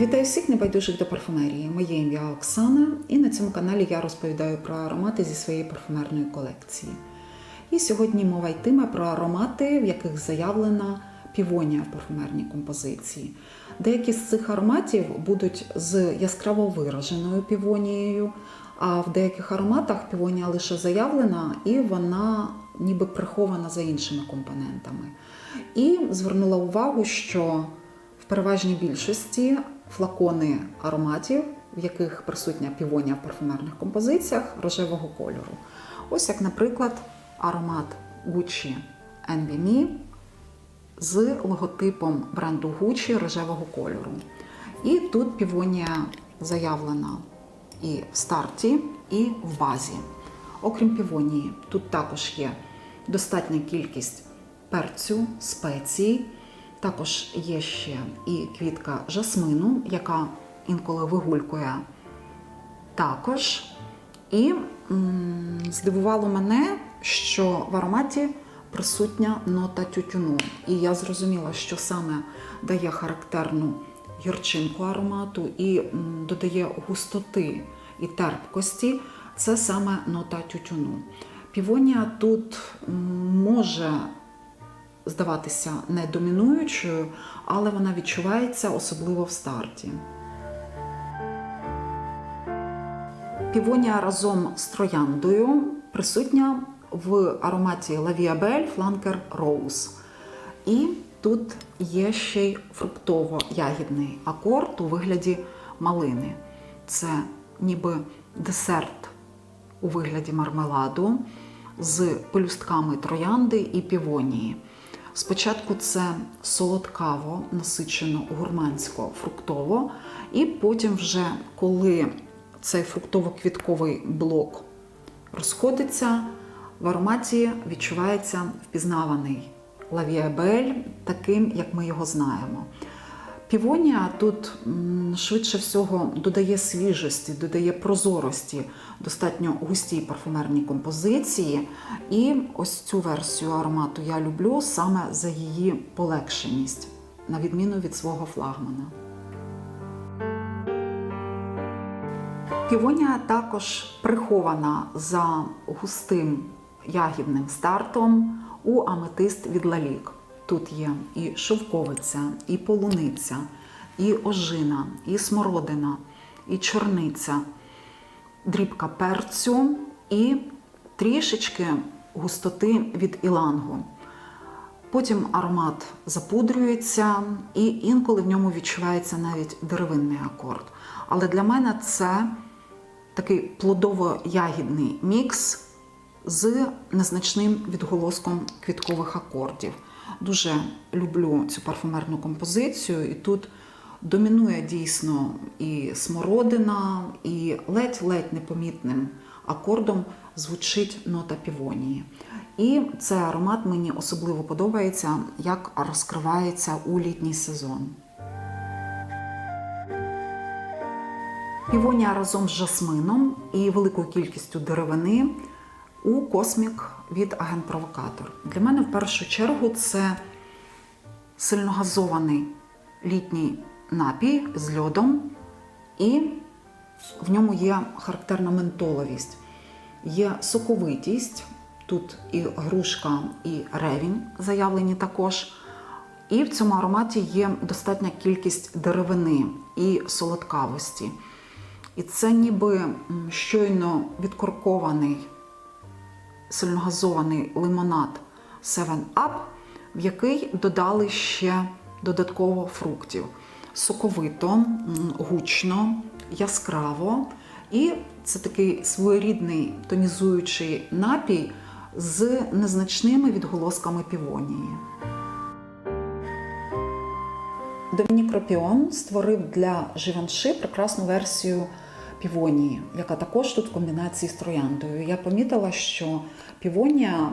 Вітаю всіх небайдужих до парфумерії. Моє ім'я Оксана, і на цьому каналі я розповідаю про аромати зі своєї парфумерної колекції. І сьогодні мова йтиме про аромати, в яких заявлена півонія в парфумерній композиції. Деякі з цих ароматів будуть з яскраво вираженою півонією, а в деяких ароматах півонія лише заявлена і вона ніби прихована за іншими компонентами. І звернула увагу, що в переважній більшості флакони ароматів, в яких присутня півонія в парфумерних композиціях рожевого кольору. Ось як, наприклад, аромат Gucci NBMe з логотипом бренду Gucci рожевого кольору. І тут півонія заявлена і в старті, і в базі. Окрім півонії, тут також є достатня кількість перцю, спецій. Також є ще і квітка жасмину, яка інколи вигулькує також. І здивувало мене, що в ароматі присутня нота тютюну. І я зрозуміла, що саме дає характерну гірчинку аромату і додає густоти і терпкості. Це саме нота тютюну. Півонія тут може здаватися не домінуючою, але вона відчувається особливо в старті. Півонія разом з трояндою присутня в ароматі Лавіабель Flanker Rose. І тут є ще й фруктово-ягідний акорд у вигляді малини. Це ніби десерт у вигляді мармеладу з пелюстками троянди і півонії. Спочатку це солодкаво, насичено гурмансько, фруктово, і потім, вже коли цей фруктово-квітковий блок розходиться, в ароматі відчувається впізнаваний лавіабель, таким, як ми його знаємо. Півонія тут швидше всього додає свіжості, додає прозорості достатньо густій парфумерній композиції. І ось цю версію аромату я люблю саме за її полегшеність, на відміну від свого флагмана. Півонія також прихована за густим ягідним стартом у аметист від лалік. Тут є і шовковиця, і полуниця, і ожина, і смородина, і чорниця, дрібка перцю і трішечки густоти від ілангу. Потім аромат запудрюється, і інколи в ньому відчувається навіть деревинний акорд. Але для мене це такий плодово-ягідний мікс з незначним відголоском квіткових акордів. Дуже люблю цю парфумерну композицію, і тут домінує дійсно і смородина, і ледь-ледь непомітним акордом звучить нота півонії. І цей аромат мені особливо подобається, як розкривається у літній сезон. Півонія разом з жасмином і великою кількістю деревини у космік від агент Провокатор. Для мене в першу чергу це сильногазований літній напій з льодом, і в ньому є характерна ментоловість, є соковитість. Тут і грушка, і ревінь заявлені також. І в цьому ароматі є достатня кількість деревини і солодкавості. І це ніби щойно відкоркований сильногазований лимонад 7 Up, в який додали ще додатково фруктів. Соковито, гучно, яскраво. І це такий своєрідний тонізуючий напій з незначними відголосками півонії. Домінік Ропіон створив для Живанши прекрасну версію півонії, яка також тут в комбінації з трояндою. Я помітила, що півонія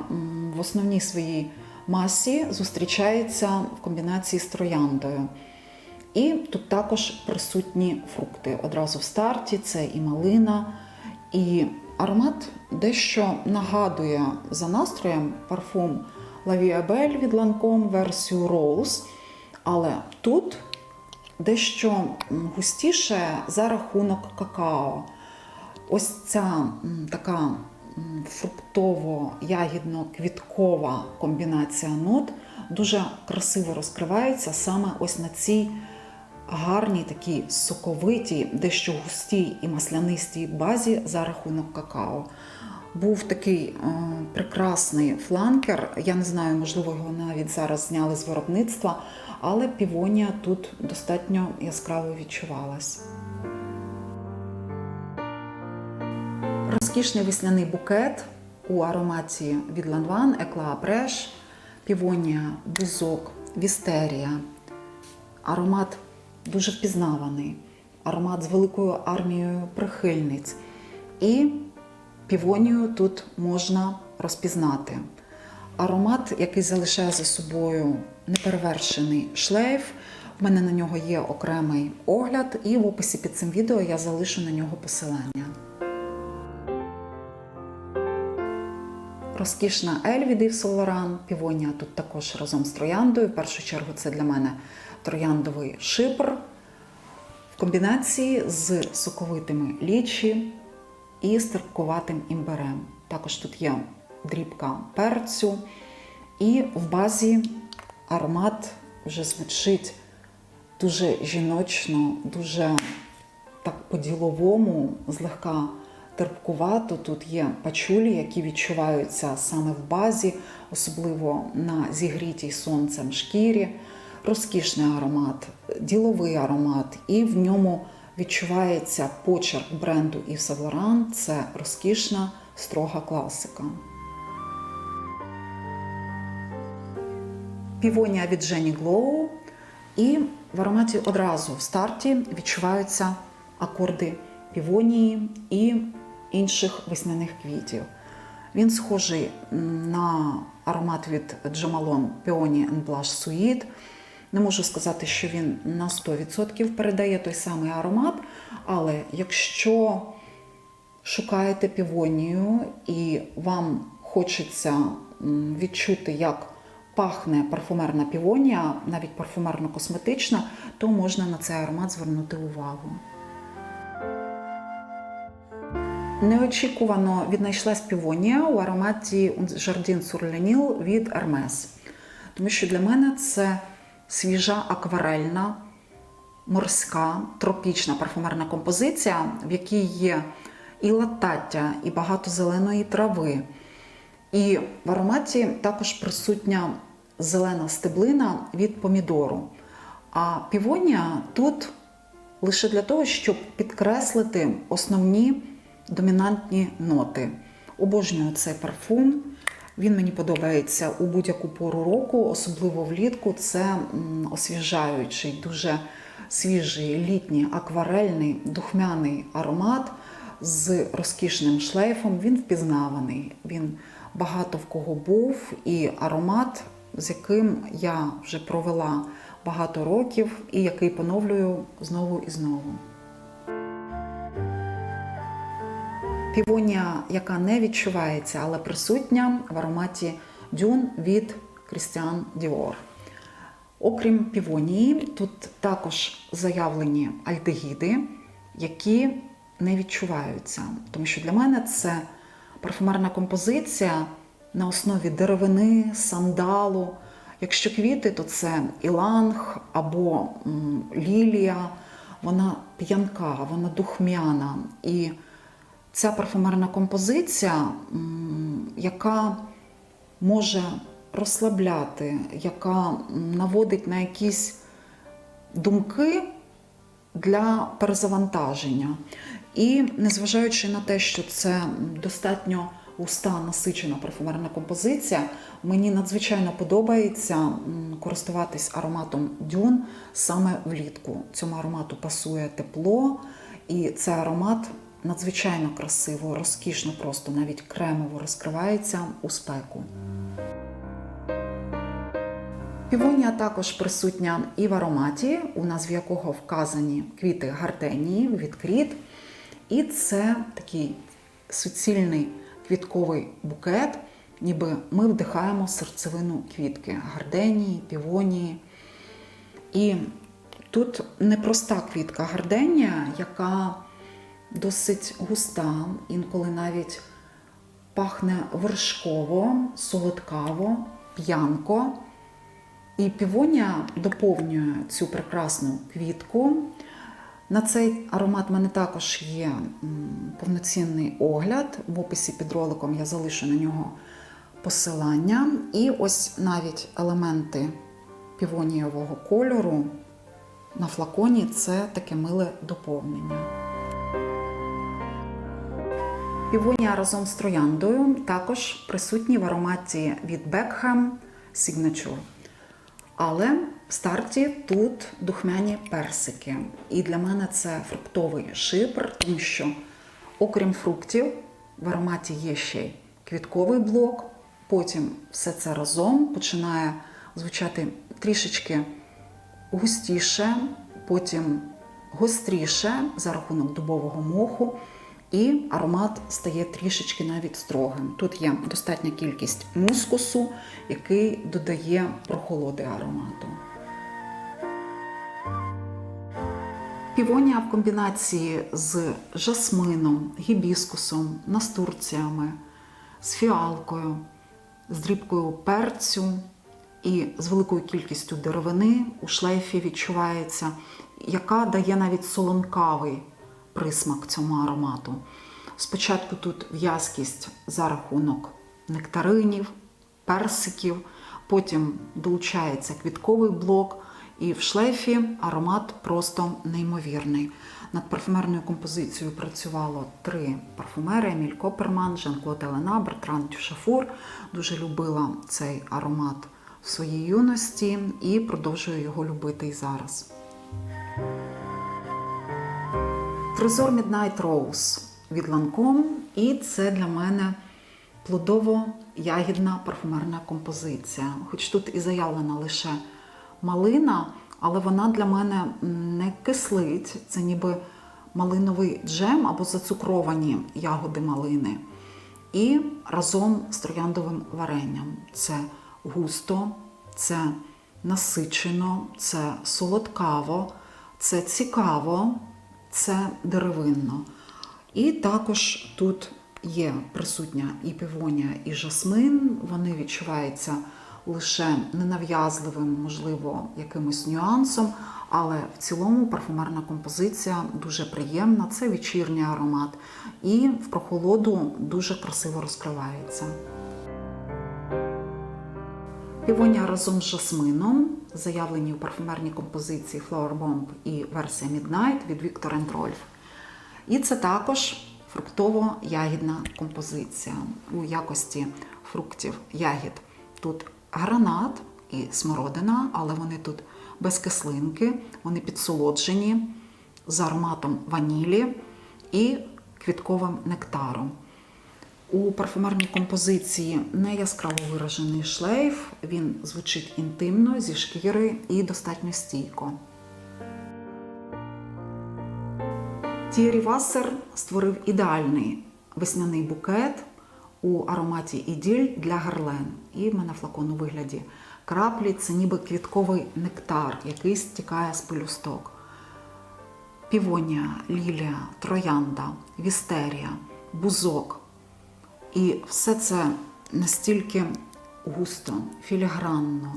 в основній своїй масі зустрічається в комбінації з трояндою. І тут також присутні фрукти. Одразу в старті це і малина, і аромат дещо нагадує за настроєм парфум Belle від Lancome версію Rose. Але тут дещо густіше за рахунок какао. Ось ця така фруктово-ягідно-квіткова комбінація нот дуже красиво розкривається саме ось на цій гарній, такій соковитій, дещо густій і маслянистій базі за рахунок какао. Був такий е, прекрасний фланкер. Я не знаю, можливо, його навіть зараз зняли з виробництва, але півонія тут достатньо яскраво відчувалась. Розкішний весняний букет у ароматі від Ланван, Екла Апреш, півонія, бузок, вістерія. Аромат дуже впізнаваний, аромат з великою армією прихильниць. І півонію тут можна розпізнати. Аромат, який залишає за собою неперевершений шлейф. В мене на нього є окремий огляд, і в описі під цим відео я залишу на нього посилання. Розкішна ель від Yves Saint Laurent. Тут також разом з трояндою. В першу чергу це для мене трояндовий шипр в комбінації з соковитими лічі і стрибкуватим імберем. Також тут є дрібка перцю, і в базі аромат вже звучить дуже жіночно, дуже так по-діловому, злегка терпкувато. Тут є пачулі, які відчуваються саме в базі, особливо на зігрітій сонцем шкірі. Розкішний аромат, діловий аромат, і в ньому відчувається почерк бренду Yves Saint. Це розкішна, строга класика. Півонія від Jenny Glow. І в ароматі одразу в старті відчуваються акорди півонії і інших весняних квітів. Він схожий на аромат від Jamalon Peony Blush Sweet. Не можу сказати, що він на 100% передає той самий аромат, але якщо шукаєте півонію і вам хочеться відчути, як пахне парфумерна півонія, навіть парфумерно-косметична, то можна на цей аромат звернути увагу. Неочікувано віднайшлась півонія у ароматі le Nil від Hermes. Тому що для мене це свіжа акварельна, морська, тропічна парфумерна композиція, в якій є і латаття, і багато зеленої трави. І в ароматі також присутня зелена стеблина від помідору. А півонія тут лише для того, щоб підкреслити основні домінантні ноти. Обожнюю цей парфум. Він мені подобається у будь-яку пору року, особливо влітку. Це освіжаючий, дуже свіжий, літній, акварельний, духмяний аромат з розкішним шлейфом. Він впізнаваний. Він багато в кого був, і аромат, з яким я вже провела багато років, і який поновлюю знову і знову. Півонія, яка не відчувається, але присутня в ароматі дюн від Christian Dior. Окрім півонії, тут також заявлені альдегіди, які не відчуваються. Тому що для мене це парфумерна композиція на основі деревини, сандалу. Якщо квіти, то це іланг або лілія. Вона п'янка, вона духмяна. І ця парфумерна композиція, яка може розслабляти, яка наводить на якісь думки для перезавантаження. І незважаючи на те, що це достатньо густа насичена парфумерна композиція, мені надзвичайно подобається користуватись ароматом дюн саме влітку. Цьому аромату пасує тепло, і цей аромат надзвичайно красиво, розкішно, просто навіть кремово розкривається у спеку. Півонія також присутня і в ароматі, у назві якого вказані квіти гарденії, відкріт. І це такий суцільний квітковий букет, ніби ми вдихаємо серцевину квітки гарденії, півонії. І Тут непроста квітка гарденія, яка досить густа, інколи навіть пахне вершково, солодкаво, п'янко. І півонія доповнює цю прекрасну квітку. На цей аромат в мене також є повноцінний огляд. В описі під роликом я залишу на нього посилання. І ось навіть елементи півонієвого кольору на флаконі це таке миле доповнення. Півонія разом з трояндою також присутні в ароматі від Beckham Signature. Але в старті тут духмяні персики. І для мене це фруктовий шипр, тому що, окрім фруктів, в ароматі є ще й квітковий блок. Потім все це разом починає звучати трішечки густіше, потім гостріше за рахунок дубового моху, і аромат стає трішечки навіть строгим. Тут є достатня кількість мускусу, який додає прохолоди аромату. Півонія в комбінації з жасмином, гібіскусом, настурціями, з фіалкою, з дрібкою перцю і з великою кількістю деревини у шлейфі відчувається, яка дає навіть солонкавий присмак цьому аромату. Спочатку тут в'язкість за рахунок нектаринів, персиків, потім долучається квітковий блок, і в шлейфі аромат просто неймовірний. Над парфюмерною композицією працювало три парфумери: Еміль Коперман, Жан-Клод Елена, Бертран Тюшафур. Дуже любила цей аромат в своїй юності і продовжую його любити і зараз. Трезор Midnight Rose від Lancome, і це для мене плодово-ягідна парфумерна композиція. Хоч тут і заявлена лише малина, але вона для мене не кислить, це ніби малиновий джем або зацукровані ягоди малини. І разом з трояндовим варенням. Це густо, це насичено, це солодкаво, це цікаво, це деревинно. І також тут є присутня і півонія, і жасмин. Вони відчуваються лише ненав'язливим, можливо, якимось нюансом, але в цілому парфумерна композиція дуже приємна, це вечірній аромат, і в прохолоду дуже красиво розкривається. Півонія разом з жасмином, заявлені у парфюмерній композиції Flower Bomb і версія Midnight від Victor Rolf. І це також фруктово-ягідна композиція у якості фруктів ягід. Тут гранат і смородина, але вони тут без кислинки, вони підсолоджені з ароматом ванілі і квітковим нектаром. У парфумерній композиції не яскраво виражений шлейф, він звучить інтимно, зі шкіри і достатньо стійко. Тірі Вассер створив ідеальний весняний букет у ароматі Іділь для гарлен. І в мене флакон у вигляді краплі це ніби квітковий нектар, який стікає з пелюсток. Півонія, лілія, троянда, вістерія, бузок. І все це настільки густо, філігранно,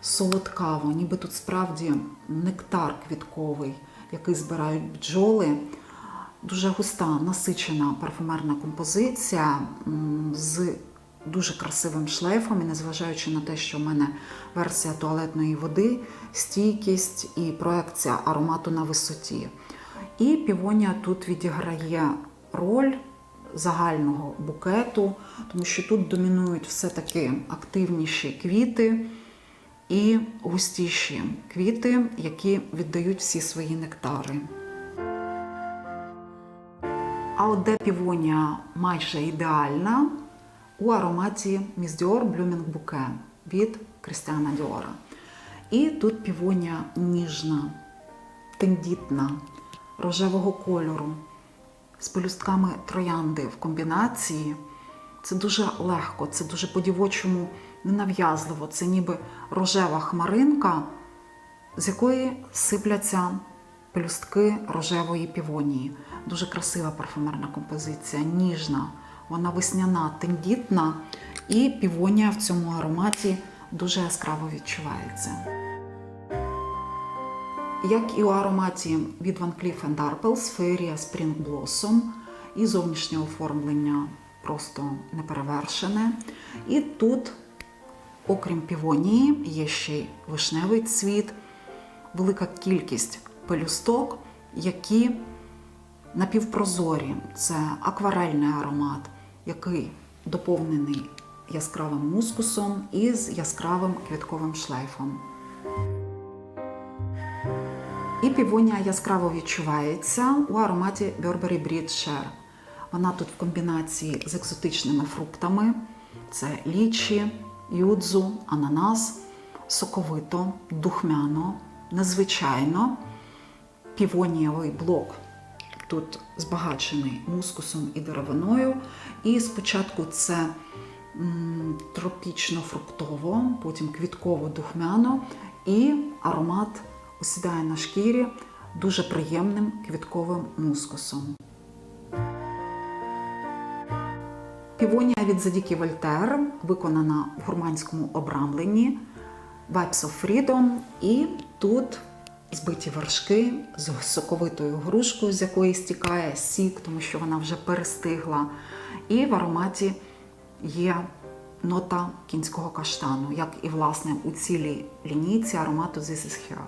солодкаво, ніби тут справді нектар квітковий, який збирають бджоли. Дуже густа, насичена парфумерна композиція з дуже красивим шлейфом, і незважаючи на те, що в мене версія туалетної води, стійкість і проекція аромату на висоті. І півонія тут відіграє роль загального букету, тому що тут домінують все-таки активніші квіти і густіші квіти, які віддають всі свої нектари. А от де півонія майже ідеальна у ароматі Miss Dior Blooming Bouquet від Крістіана Діора. І тут півонія ніжна, тендітна, рожевого кольору, з пелюстками троянди в комбінації. Це дуже легко, це дуже по-дівочому ненав'язливо. Це ніби рожева хмаринка з якої сипляться пелюстки рожевої півонії. Дуже красива парфумерна композиція, ніжна, вона весняна, тендітна, і півонія в цьому ароматі дуже яскраво відчувається. Як і у ароматі від Van Cleef Arpels Feria Spring Blossom, і зовнішнє оформлення просто неперевершене. І тут, окрім півонії, є ще й вишневий цвіт, велика кількість пелюсток, які напівпрозорі. Це акварельний аромат, який доповнений яскравим мускусом і з яскравим квітковим шлейфом. І півонія яскраво відчувається у ароматі Burberry Breed Share. Вона тут в комбінації з екзотичними фруктами: це лічі, юдзу, ананас, соковито, духмяно, незвичайно. Півонієвий блок тут збагачений мускусом і деревиною. І спочатку це тропічно-фруктово, потім квітково-духмяно і аромат осідає на шкірі дуже приємним квітковим мускусом. Півонія від Задіки Вольтер виконана в гурманському обрамленні Vibes of Freedom. І тут збиті вершки з соковитою грушкою, з якої стікає сік, тому що вона вже перестигла. І в ароматі є нота кінського каштану, як і власне у цілій лінійці аромату This is Here.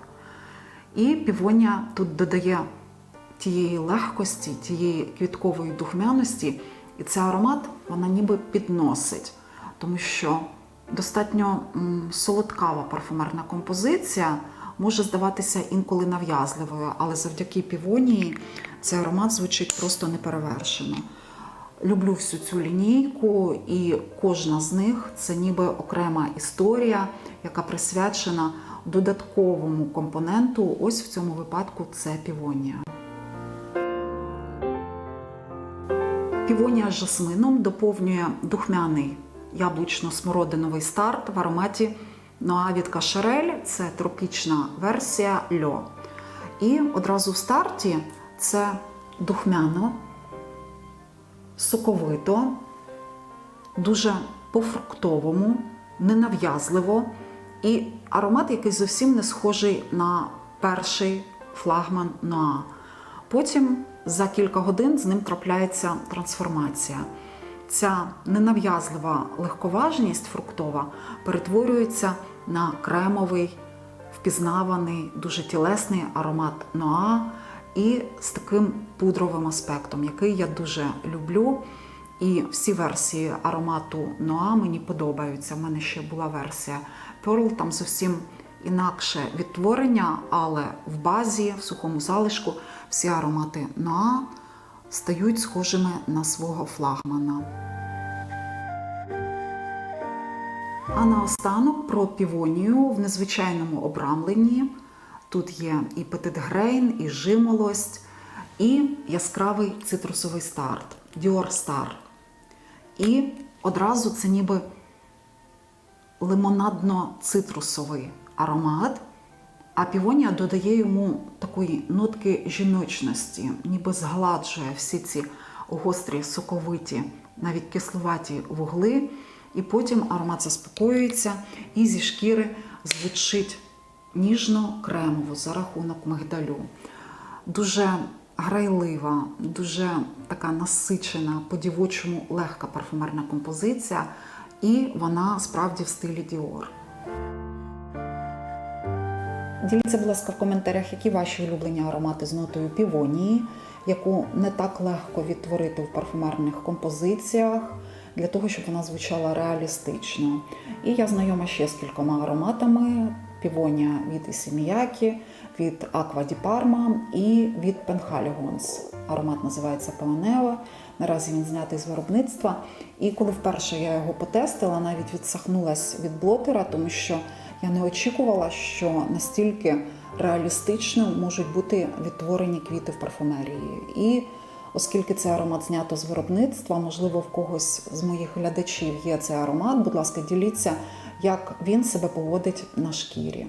І півонія тут додає тієї легкості, тієї квіткової духмяності, і цей аромат вона ніби підносить, тому що достатньо солодкава парфумерна композиція може здаватися інколи нав'язливою, але завдяки півонії цей аромат звучить просто неперевершено. Люблю всю цю лінійку, і кожна з них це ніби окрема історія, яка присвячена додатковому компоненту. Ось в цьому випадку це півонія. Півонія з жасмином доповнює духмяний яблучно-смородиновий старт в ароматі Ноа від Кашерель. Це тропічна версія льо. І одразу в старті це духмяно, соковито, дуже по-фруктовому, ненав'язливо. І аромат, який зовсім не схожий на перший флагман Ноа. Потім за кілька годин з ним трапляється трансформація. Ця ненав'язлива легковажність фруктова перетворюється на кремовий, впізнаваний, дуже тілесний аромат Ноа і з таким пудровим аспектом, який я дуже люблю. І всі версії аромату Ноа мені подобаються. У мене ще була версія Pearl, там зовсім інакше відтворення, але в базі, в сухому залишку, всі аромати Ноа стають схожими на свого флагмана. А наостанок про півонію в незвичайному обрамленні. Тут є і Grain, і жимолость, і яскравий цитрусовий старт Dior Star. І одразу це ніби лимонадно-цитрусовий аромат, а півонія додає йому такої нотки жіночності, ніби згладжує всі ці гострі, соковиті, навіть кисловаті вугли. І потім аромат заспокоюється і зі шкіри звучить ніжно-кремово за рахунок мигдалю. Дуже грайлива, дуже така насичена, по-дівочому легка парфумерна композиція, і вона справді в стилі Dior. Діліться, будь ласка, в коментарях, які ваші улюблені аромати з нотою півонії, яку не так легко відтворити в парфумерних композиціях, для того, щоб вона звучала реалістично. І я знайома ще з кількома ароматами: півонія від Ісіміякі, від Aqua di Parma і від Penhaligon's. Аромат називається Peoneo. Наразі він знятий з виробництва. І коли вперше я його потестила, навіть відсахнулась від блотера, тому що я не очікувала, що настільки реалістично можуть бути відтворені квіти в парфумерії. І оскільки цей аромат знято з виробництва, можливо, в когось з моїх глядачів є цей аромат. Будь ласка, діліться, як він себе поводить на шкірі.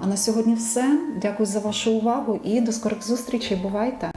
А на сьогодні все. Дякую за вашу увагу і до скорих зустрічей. Бувайте!